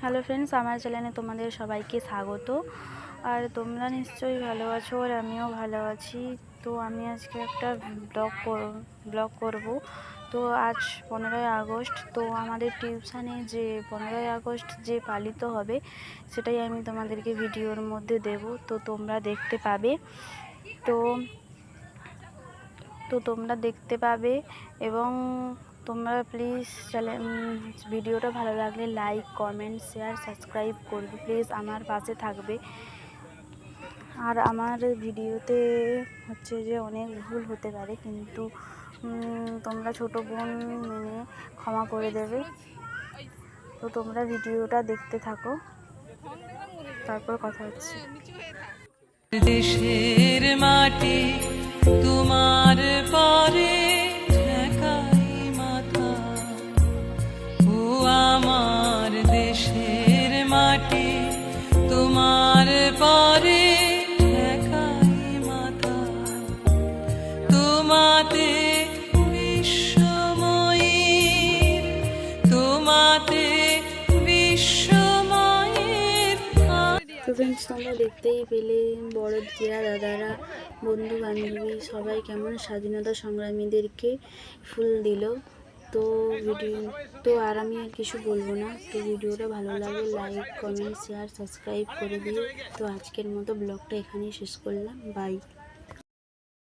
Hello friends আমার চ্যানেলে তোমাদের সবাইকে স্বাগত। আর তোমরা নিশ্চয়ই ভালো আছো আর আমিও ভালো আছি। তো আমি আজকে একটা ব্লগ ব্লগ করব। তো আজ পনেরোই আগস্ট, তো আমাদের টিউশানে যে পনেরোই আগস্ট যে পালিত হবে, সেটাই আমি তোমাদেরকে ভিডিওর মধ্যে দেব। তো তোমরা দেখতে পাবে। তো তো তোমরা দেখতে পাবে এবং তোমরা প্লিজ চ্যানেল ভিডিওটা ভালো লাগলে লাইক কমেন্ট শেয়ার সাবস্ক্রাইব করবে। প্লিজ আমার পাশে থাকবে। আর আমার ভিডিওতে হচ্ছে যে অনেক ভুল হতে পারে, কিন্তু তোমরা ছোট বোন মেনে ক্ষমা করে দেবে। তো তোমরা ভিডিওটা দেখতে থাকো। তারপর কথা হচ্ছে। দেশের মাটি তোমার আমার দেশের মাটি, তোমার পরে তোমাতে তোমরা দেখতেই পেলে বড় দিদিরা দাদারা বন্ধু বান্ধবী সবাই কেমন স্বাধীনতা সংগ্রামীদেরকে ফুল দিল। তো ভিডিও তো আর আমি আর কিছু বলব না। তো ভিডিওটা ভালো লাগে লাইক কমেন্ট শেয়ার সাবস্ক্রাইব করে দিয়ে তো আজকের মতো ব্লগটা এখানেই শেষ করলাম। বাই